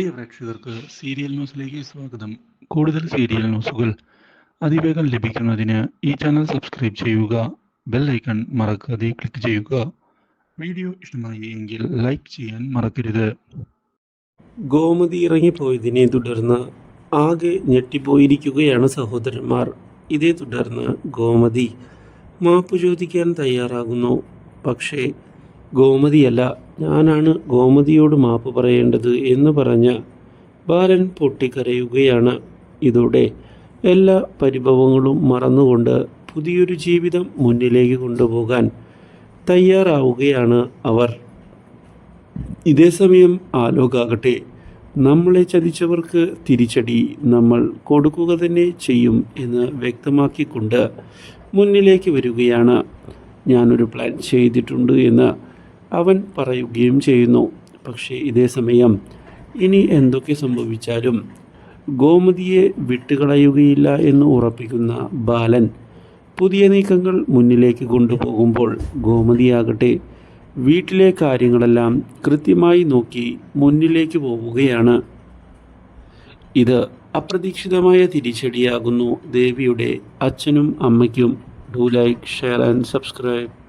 പ്രിയ പ്രേക്ഷകർക്ക് സീരിയൽ ന്യൂസിലേക്ക് സ്വാഗതം. കൂടുതൽ സീരിയൽ ന്യൂസുകൾ അതിവേഗം ലഭിക്കുന്നതിന് ഈ ചാനൽ സബ്സ്ക്രൈബ് ചെയ്യുക ബെൽ ഐക്കൺ മറക്കാതെ ക്ലിക്ക് ചെയ്യുക. വീഡിയോ ഇഷ്ടമായി എങ്കിൽ ലൈക്ക് ചെയ്യാൻ മറക്കരുത്. ഗോമതി ഇറങ്ങിപ്പോയതിനെ തുടർന്ന് ആകെ ഞെട്ടിപ്പോയിരിക്കുകയാണ് സഹോദരന്മാർ. ഇതേ തുടർന്ന് ഗോമതി മാപ്പ് ചോദിക്കാൻ തയ്യാറാകുന്നു. പക്ഷേ ഗോമതിയല്ല ഞാനാണ് ഗോമതിയോട് മാപ്പ് പറയേണ്ടത് എന്ന് പറഞ്ഞ ബാലൻ പൊട്ടിക്കരയുകയാണ്. ഇതോടെ എല്ലാ പരിഭവങ്ങളും മറന്നുകൊണ്ട് പുതിയൊരു ജീവിതം മുന്നിലേക്ക് കൊണ്ടുപോകാൻ തയ്യാറാവുകയാണ് അവർ. ഇതേസമയം ആലോകാകട്ടെ. നമ്മളെ ചതിച്ചവർക്ക് തിരിച്ചടി നമ്മൾ കൊടുക്കുക തന്നെ ചെയ്യും എന്ന് വ്യക്തമാക്കിക്കൊണ്ട് മുന്നിലേക്ക് വരികയാണ്. ഞാനൊരു പ്ലാൻ ചെയ്തിട്ടുണ്ട് എന്ന് അവൻ പറയുകയും ചെയ്യുന്നു. പക്ഷേ ഇതേ സമയം ഇനി എന്തൊക്കെ സംഭവിച്ചാലും ഗോമതിയെ വിട്ടുകളയുകയില്ല എന്ന് ഉറപ്പിക്കുന്ന ബാലൻ പുതിയ നീക്കങ്ങൾ മുന്നിലേക്ക് കൊണ്ടുപോകുമ്പോൾ ഗോമതിയാകട്ടെ വീട്ടിലെ കാര്യങ്ങളെല്ലാം കൃത്യമായി നോക്കി മുന്നിലേക്ക് പോവുകയാണ്. ഇത് അപ്രതീക്ഷിതമായ തിരിച്ചടിയാകുന്നു. ദേവിയുടെ അച്ഛനും അമ്മയ്ക്കും do like share and subscribe.